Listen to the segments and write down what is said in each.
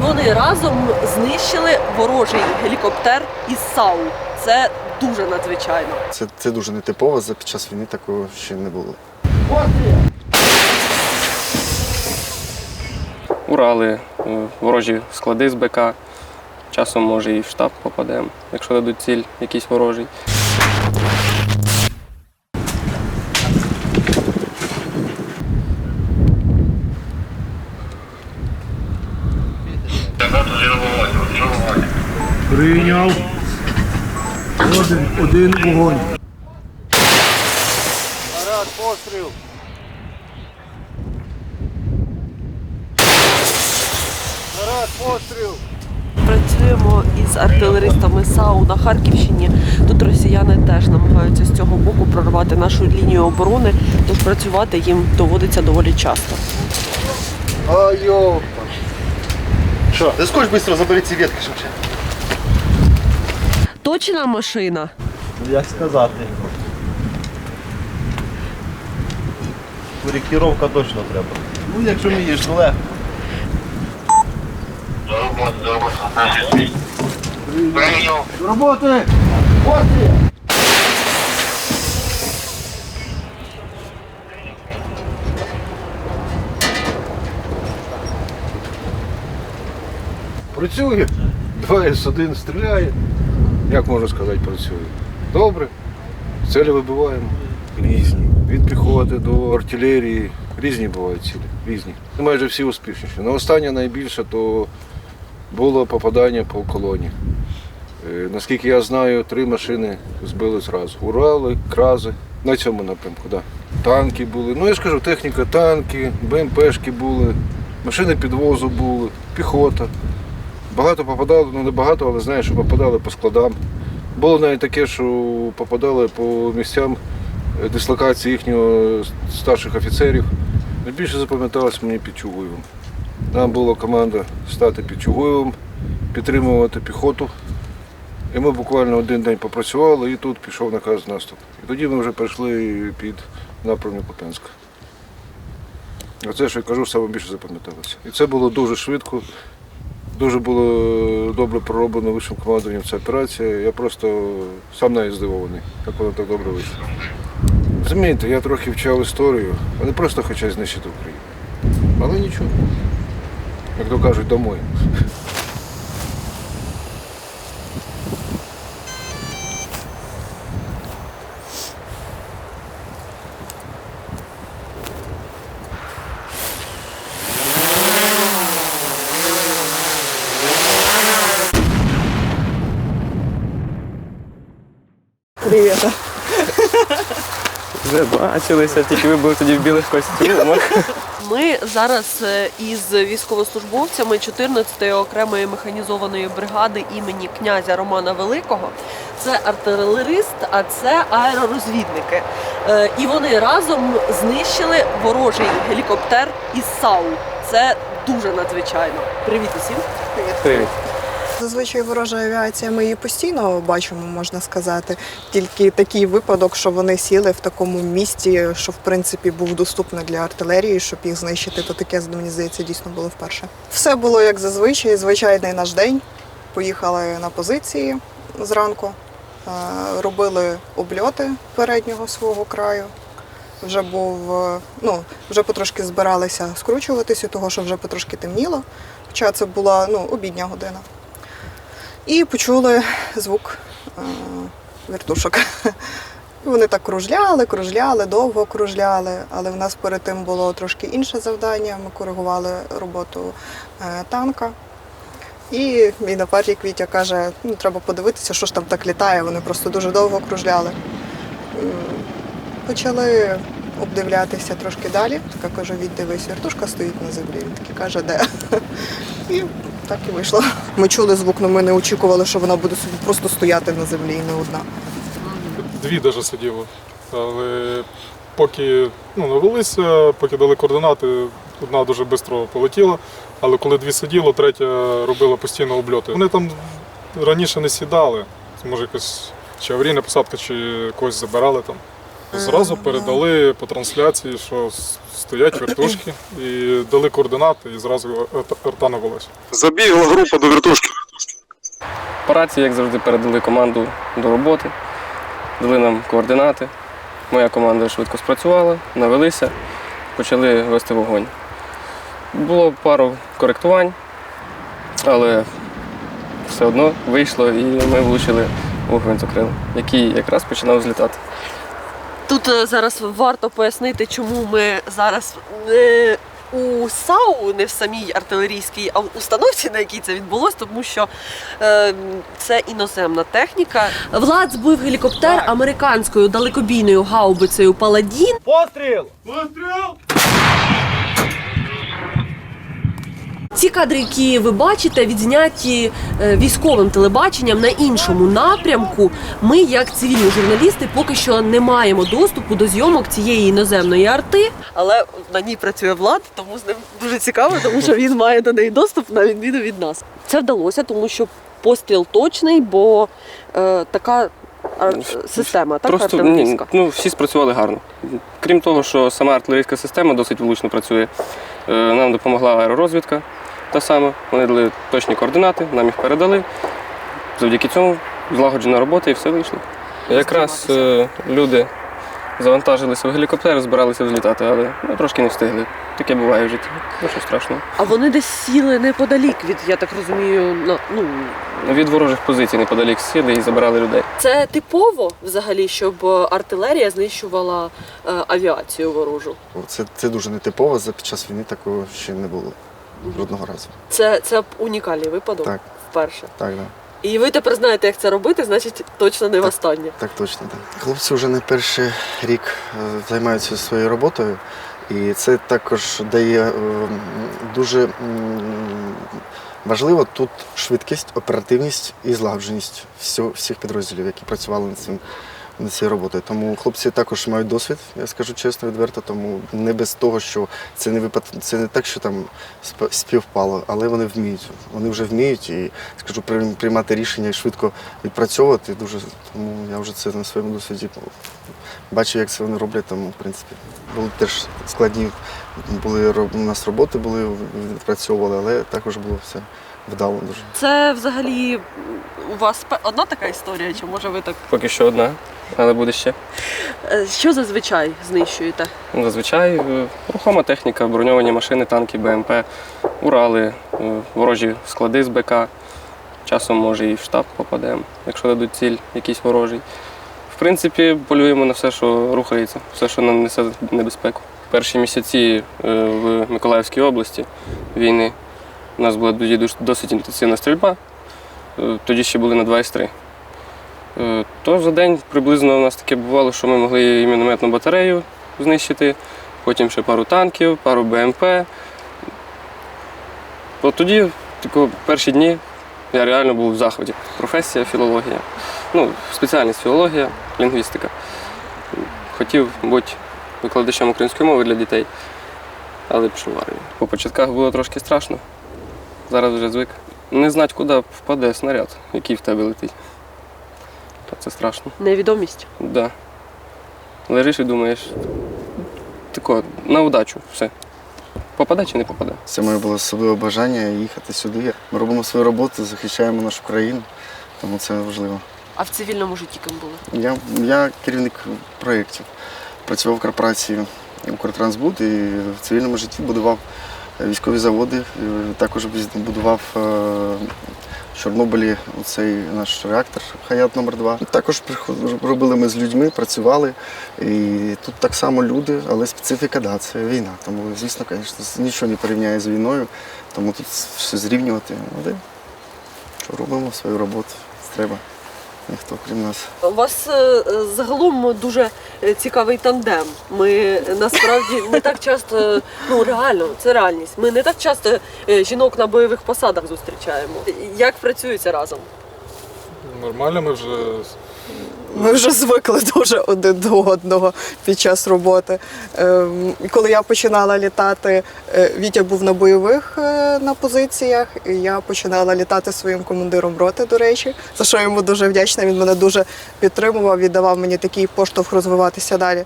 Вони разом знищили ворожий гелікоптер із САУ. Це дуже надзвичайно. Це, це дуже нетипово, за під час війни такого ще не було. Урали, е, ворожі склади з БК. Часом може і в штаб попадемо, якщо дадуть ціль якийсь ворожий. Прийняв. Один, один вогонь. Працюємо із артилеристами САУ на Харківщині. Тут росіяни теж намагаються з цього боку прорвати нашу лінію оборони, тож працювати їм доводиться доволі часто. А йопа. Що? Да скоч швидко забери ці ветки, швидше. Точна машина. Як сказати? Коректировка точно треба. Ну, якщо вмієш, то легко. Роботи! Працює. 2С1 стріляє. Як можна сказати, працює? Добре. Цілі вибиваємо. Різні. Від піхоти до артилерії. Різні бувають цілі. Різні. Майже всі успішніші. На останнє найбільше то було попадання по колоні. Е, Наскільки я знаю, три машини збили зразу. Урали, крази. На цьому напрямку. Да. Танки були. Ну я ж кажу, техніка, танки, БМПшки були, машини підвозу були, піхота. Багато попадало, ну не багато, але знаю, що попадали по складам. Було навіть таке, що попадали по місцям е, дислокації їхнього старших офіцерів. Найбільше запам'яталось мені під Чугуєвом. Нам була команда стати під Чугуєвом, підтримувати піхоту. І ми буквально один день попрацювали і тут пішов наказ наступ. І тоді ми вже прийшли під напрямок Куп'янська. Оце, що я кажу, саме більше запам'яталося. І це було дуже швидко. Дуже було добре пророблено вищим командуванням ця операція. Я просто сам навіть здивований, як воно так добре вийшло. Розумієте, я трохи вчав історію, вони просто хочуть знищити Україну. Але нічого. Як то кажуть, домой. Вже бачилися, тільки ви були тоді в білих костюмах. Ми зараз е, із військовослужбовцями 14-ї окремої механізованої бригади імені князя Романа Великого. Це артилерист, а це аеророзвідники. Е, І вони разом знищили ворожий гелікоптер із САУ. Це дуже надзвичайно. Привіт усім. Привіт. Зазвичай ворожа авіація ми її постійно бачимо, можна сказати. Тільки такий випадок, що вони сіли в такому місці, що в принципі був доступний для артилерії, щоб їх знищити, то таке мені здається дійсно було вперше. Все було як зазвичай, звичайний наш день. Поїхали на позиції зранку, е, робили обльоти переднього свого краю. Вже був, е, ну, вже потрошки збиралися скручуватися, того що вже потрошки темніло. Хоча це була ну, обідня година. І почули звук е, вертушок. Вони так кружляли, кружляли, довго кружляли, але в нас перед тим було трошки інше завдання. Ми коригували роботу е, танка. І мій напарник Вітя каже, ну треба подивитися, що ж там так літає. Вони просто дуже довго кружляли. Почали обдивлятися трошки далі. Така каже, Віть, дивись, вертушка стоїть на землі. Він такий каже, де? І так і вийшло. Ми чули звук, але ми не очікували, що вона буде собі просто стояти на землі і не одна. Дві даже сиділо. Але поки ну, навелися, поки дали координати, одна дуже швидко полетіла. Але коли дві сиділо, третя робила постійно обльоти. Вони там раніше не сідали. Може якась чи аварійна посадка, чи когось забирали там. Зразу передали по трансляції, що стоять вертушки, і дали координати, і зразу арта- арта. Забігла група до вертушки. По рації, як завжди, передали команду до роботи, дали нам координати. Моя команда швидко спрацювала, навелися, почали вести вогонь. Було пару коректувань, але все одно вийшло і ми влучили у гвинтокрил, який якраз починав злітати. Тут е, зараз варто пояснити, чому ми зараз не у САУ, не в самій артилерійській а в установці, на якій це відбулося, тому що е, це іноземна техніка. Влад збив гелікоптер американською далекобійною гаубицею Паладін. Постріл! Постріл! Ці кадри, які ви бачите, відзняті е, військовим телебаченням на іншому напрямку. Ми, як цивільні журналісти, поки що не маємо доступу до зйомок цієї іноземної арти. Але на ній працює влад, тому з ним дуже цікаво, тому що він має до неї доступ на відміну від нас. Це вдалося, тому що постріл точний, бо е, така система, так Просто ні, ну, всі спрацювали гарно. Крім того, що сама артилерійська система досить влучно працює. е, Нам допомогла аеророзвідка та сама. Вони дали точні координати, нам їх передали. Завдяки цьому злагоджена робота і все вийшло. Якраз е, люди завантажилися в гелікоптер, збиралися взлітати, але ну, трошки не встигли. Таке буває в житті. Нічого страшного. А вони десь сіли неподалік від, я так розумію, на ну Від ворожих позицій неподалік сіли і забирали людей. Це типово взагалі, щоб е, артилерія знищувала е, авіацію ворожу. Це, це дуже нетипово, за під час війни такого ще не було жодного разу. Це, це унікальний випадок Так. вперше. Так, да. І ви тепер знаєте, як це робити, значить точно не востаннє. Так точно, так. Хлопці вже не перший рік е, займаються своєю роботою, і це також дає е, дуже важливо тут швидкість, оперативність і злагодженість всіх підрозділів, які працювали над цим. Над цією роботою. Тому хлопці також мають досвід, я скажу чесно, відверто, тому не без того, що це не випад... це не так, що там сп- співпало, але вони вміють. Вони вже вміють і скажу прийм- приймати рішення і швидко відпрацьовувати. Дуже тому я вже це на своєму досвіді бачу, як це вони роблять. Тому, в принципі, були теж складні були роб- у нас роботи, були відпрацьовували, але також було все вдало дуже. Це взагалі у вас одна така історія, чи може ви так? Поки що одна, але буде ще. Е, Що зазвичай знищуєте? Ну, Зазвичай е, рухома техніка, броньовані машини, танки, БМП, Урали, е, ворожі склади з БК. Часом може і в штаб попадемо, якщо дадуть ціль якийсь ворожий. В принципі, полюємо на все, що рухається, все, що нам несе небезпеку. Перші місяці в Миколаївській області війни у нас була досить інтенсивна стрільба. Тоді ще були на 23. Е, То за день приблизно у нас таке бувало, що ми могли і мінометну батарею знищити, потім ще пару танків, пару БМП. От тоді, тако, перші дні, я реально був в захваті. Професія філологія. Ну, спеціальність філологія, лінгвістика. Хотів бути викладачем української мови для дітей, але пішов в армію. По початках було трошки страшно. Зараз вже звик. Не знати, куди впаде снаряд, який в тебе летить. Та це страшно. Невідомість. Да. Лежиш і думаєш, тако, на удачу, все. Попаде чи не попаде? Це моє було особливе бажання їхати сюди. Ми робимо свою роботу, захищаємо нашу країну, тому це важливо. А в цивільному житті ким були? Я, я керівник проєктів. Працював в корпорації Укртрансбуд і в цивільному житті будував військові заводи. Також будував е, Чорнобилі цей наш реактор Хаят номер 2 Також робили ми з людьми, працювали. І тут так само люди, але специфіка, да, це війна. Тому, звісно, звісно, нічого не порівняє з війною, тому тут все зрівнювати. Але що робимо свою роботу, треба. Ніхто крім нас. У вас е, загалом дуже е, цікавий тандем. Ми е, насправді не так часто, ну реально, це реальність. Ми не так часто е, жінок на бойових посадах зустрічаємо. Як працюється разом? Нормально, ми вже Ми вже звикли дуже один до одного під час роботи. Ем, коли я починала літати, е, Вітя був на бойових е, на позиціях. І я починала літати своїм командиром роти, до речі, за що йому дуже вдячна. Він мене дуже підтримував і давав мені такий поштовх розвиватися далі.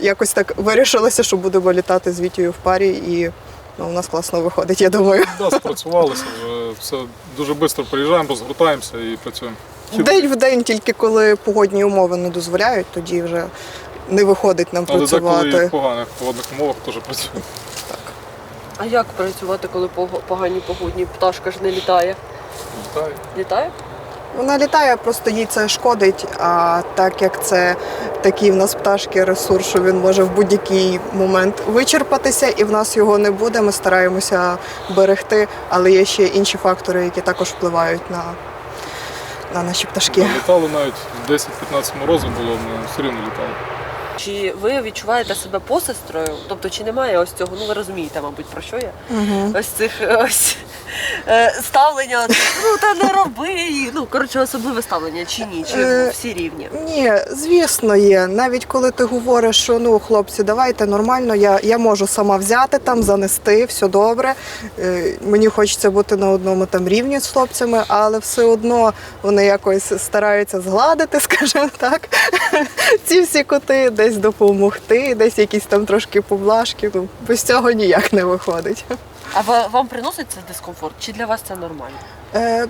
Якось так вирішилося, що будемо літати з Вітєю в парі, і ну, у нас класно виходить, я думаю. Да, спрацювалося вже все дуже швидко приїжджаємо, розгортаємося і працюємо. День в день, тільки коли погодні умови не дозволяють, тоді вже не виходить нам Але деколи і в працювати. поганих погодних умовах теж працюємо. А як працювати, коли пого- погані погодні? Пташка ж не літає. Вітаю. Літає? Вона літає, просто їй це шкодить. А так як це такий в нас пташки ресурс, що він може в будь-який момент вичерпатися, і в нас його не буде. Ми стараємося берегти, але є ще інші фактори, які також впливають на, на наші пташки. Літали навіть 10-15 морозів було, ми все рівно літали. Чи ви відчуваєте себе посестрою? Тобто, чи немає ось цього? Ну ви розумієте, мабуть, про що я? Угу. Ось цих ось ставлення, ну та не роби. Ну коротше, особливе ставлення чи ні? Чи Е, всі рівні? Ні, звісно, є. Навіть коли ти говориш, що ну хлопці, давайте нормально, я, я можу сама взяти там, занести, все добре. Е, мені хочеться бути на одному там рівні з хлопцями, але все одно вони якось стараються згладити, скажімо так. Ці всі коти десь допомогти, десь якісь там трошки поблажки. Ну, без цього ніяк не виходить. А ва- вам приносить це дискомфорт? Чи для вас це нормально? Е,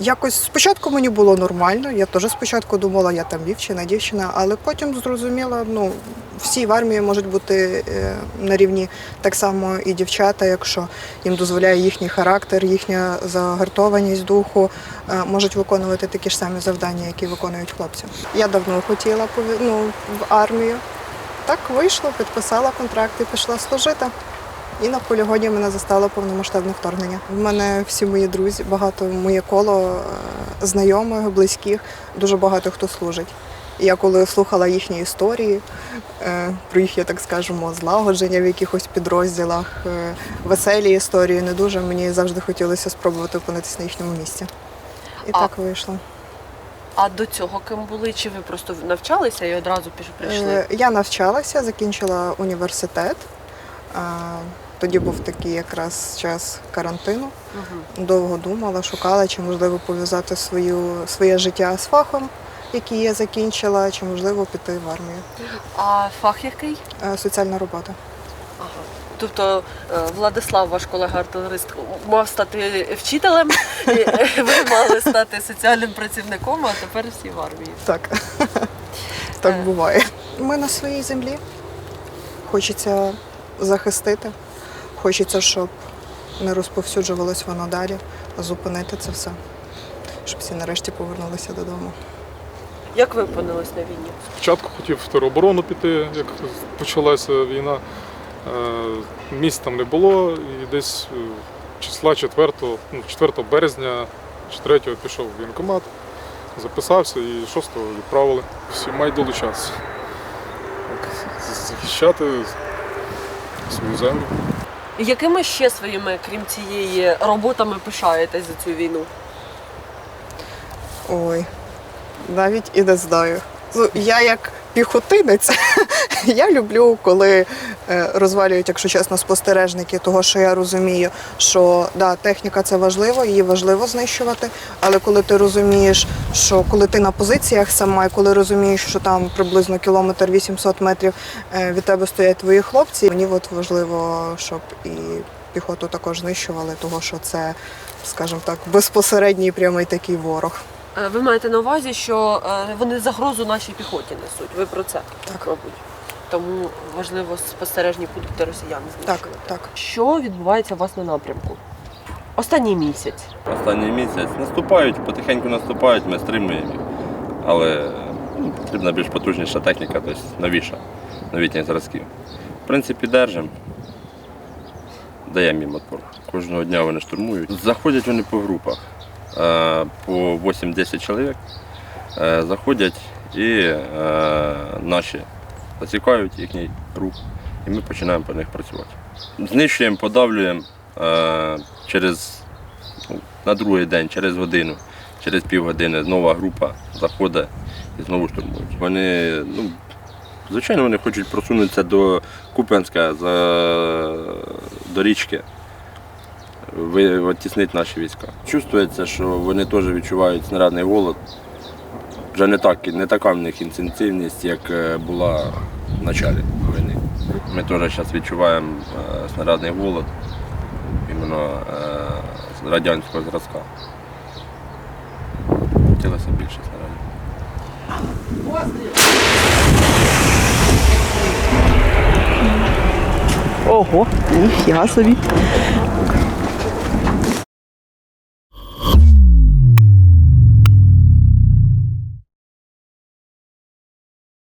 якось спочатку мені було нормально. Я теж спочатку думала, я там дівчина, дівчина, але потім зрозуміла, ну всі в армії можуть бути е, на рівні так само і дівчата, якщо їм дозволяє їхній характер, їхня загартованість духу, е, можуть виконувати такі ж самі завдання, які виконують хлопці. Я давно хотіла пові- ну, в армію. Так вийшло, підписала контракт і пішла служити. І на полігоні мене застало повномасштабне вторгнення. В мене всі мої друзі, багато моє коло е, знайомих, близьких, дуже багато хто служить. І я коли слухала їхні історії е, про їхнє, так скажемо, злагодження в якихось підрозділах, е, веселі історії, не дуже мені завжди хотілося спробувати опинитися на їхньому місці. І А- так вийшло. А до цього ким були? Чи ви просто навчалися і одразу прийшли? Я навчалася, закінчила університет. Тоді був такий якраз час карантину. Довго думала, шукала, чи можливо пов'язати свою, своє життя з фахом, який я закінчила, чи можливо піти в армію. А фах який? Е, Соціальна робота. Ага. Тобто е, Владислав, ваш колега-артилерист, мав стати вчителем, і, е, ви мали стати соціальним працівником, а тепер всі в армії. Так. так буває. Ми на своїй землі. Хочеться захистити, хочеться, щоб не розповсюджувалось воно далі, зупинити це все, щоб всі нарешті повернулися додому. Як ви опинились на війні? Спочатку хотів в тероборону піти, як почалася війна. Е, Місць там не було, і десь е, числа 4, ну, 4 березня чи 3 пішов в воєнкомат, записався і 6 відправили. Всі мають долучатися. Захищати свою землю. Якими ще своїми, крім цієї, роботами пишаєтесь за цю війну? Ой, навіть і не знаю. Ну, Я як піхотинець, я люблю, коли е, розвалюють, якщо чесно, спостережники, того, що я розумію, що да, техніка це важливо, її важливо знищувати. Але коли ти розумієш, що коли ти на позиціях сама, і коли розумієш, що там приблизно кілометр 800 метрів е, від тебе стоять твої хлопці, мені от важливо, щоб і піхоту також знищували, того що це, скажімо так, безпосередній прямий такий ворог. Е, Ви маєте на увазі, що е, вони загрозу нашій піхоті несуть. Ви про це, Так. мабуть. Тому важливо спостережні пункти росіян Так, знищувати. так. Що відбувається у вас на напрямку? Останній місяць. Останній місяць наступають, потихеньку наступають, ми стримуємо їх. Але ну, потрібна більш потужніша техніка, тобто новіша, новітніх зразків. В принципі, держимо, даємо їм отпор. Кожного дня вони штурмують. Заходять вони по групах, по 8-10 чоловік. Е, Заходять і е, наші засікають їхній рух, і ми починаємо по них працювати. Знищуємо, подавлюємо е, через ну, на другий день, через годину, через півгодини нова група заходить і знову штурмують. Вони, ну, звичайно, вони хочуть просунутися до Куп'янська за, до річки, ви- наші війська. Чувствується, що вони теж відчувають снарядний голод. Вже не, так, не така в них інтенсивність, як е, була в початку війни. Ми теж зараз відчуваємо е, снарядний голод іменно е, з радянського зразка. Хотілося більше снарядів. Ого, ніфіга собі.